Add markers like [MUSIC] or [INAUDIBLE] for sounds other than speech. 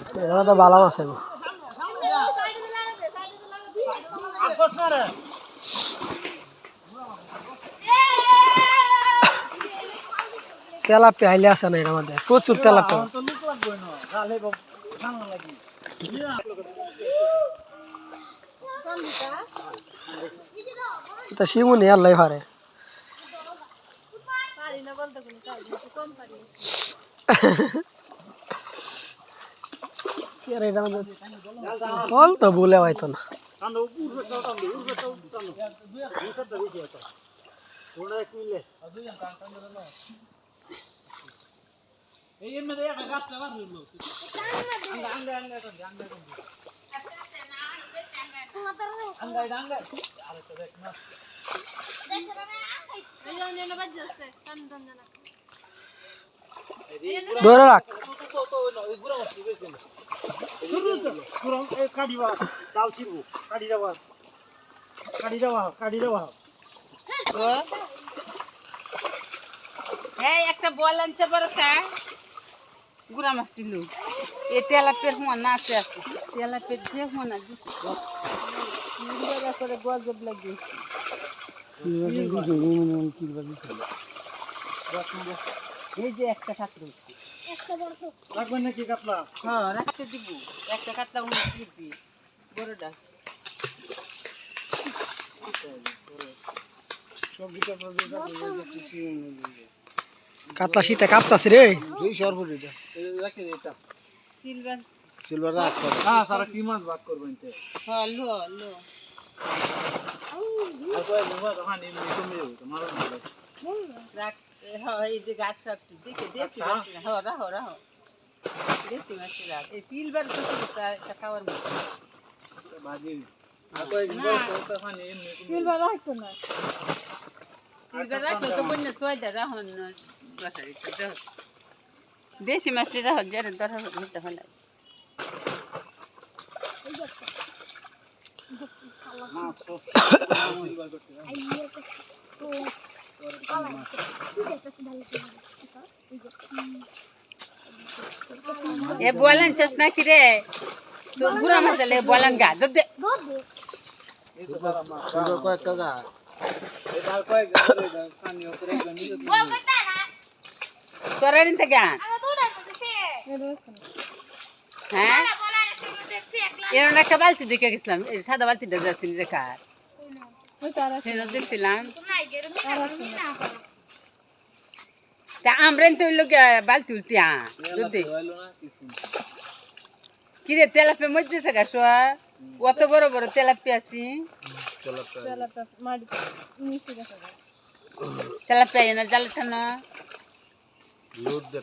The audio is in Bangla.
এটা তো আছে গো তেলাপিয়া আইলে আছে না এর মধ্যে? প্রচুর তেলাপিয়া আছে। এটা শিমুনি আল্লাহ পারে। কি আর এটা আমাদের বল তো পাইতো না। ধরে রাখ। এই, একটা বল আনছে গুড়া মাছটি লু এ তেলা পেট মনা আছে আছে তেলা পেট যে দিচ্ছে করে গজব লাগে এই যে একটা ছাত্র রাখবেন নাকি কাতলা? হ্যাঁ রাখতে দিব। একটা কাটলা উনি দিবি বড়টা সবজিটা কাতলা শীতে কাঁপতাছি রে। দুই সরপুর এটা রাখি দে এটা। সিলভার। সিলভার রাখ হ্যাঁ সারা কি মাছ ভাগ করবেন তে? হ্যাঁ লো লো। আর কয় জমা তখন এমনি কমে তোমার রাখ। হ্যাঁ এই যে গাছ সব দেখে দেশি মাছ হ্যাঁ রাহো রাহো। দেশি মাছ রাখ এই সিলভার তো খাওয়ার মতো। সিলভার রাখতো না। সিলভার রাখতো তো বন্য সোয়দা রাহো দেশি মাছটি রাহো যারা ধরা হতে হলে মাছ সব [COUGHS] সিলভার করতে এ বলেন চশমা কি রে তো গুড়া মাছালে বলেন গা, দে সিলভার কয়েকটা যা এটা কয়েক পানি উপরে গনি তোরা নিতে গান হ্যাঁ? এরকম একটা বালতি দেখে গেছিলাম সাদা বালতিটা যাচ্ছি রেখা তা আমরা তো লোক কিরে তেলাপে মজছে গা শোয়া অত বড় বড় তেলাপি আছি। তেলাপি না জাল ঠানো লোড দিলে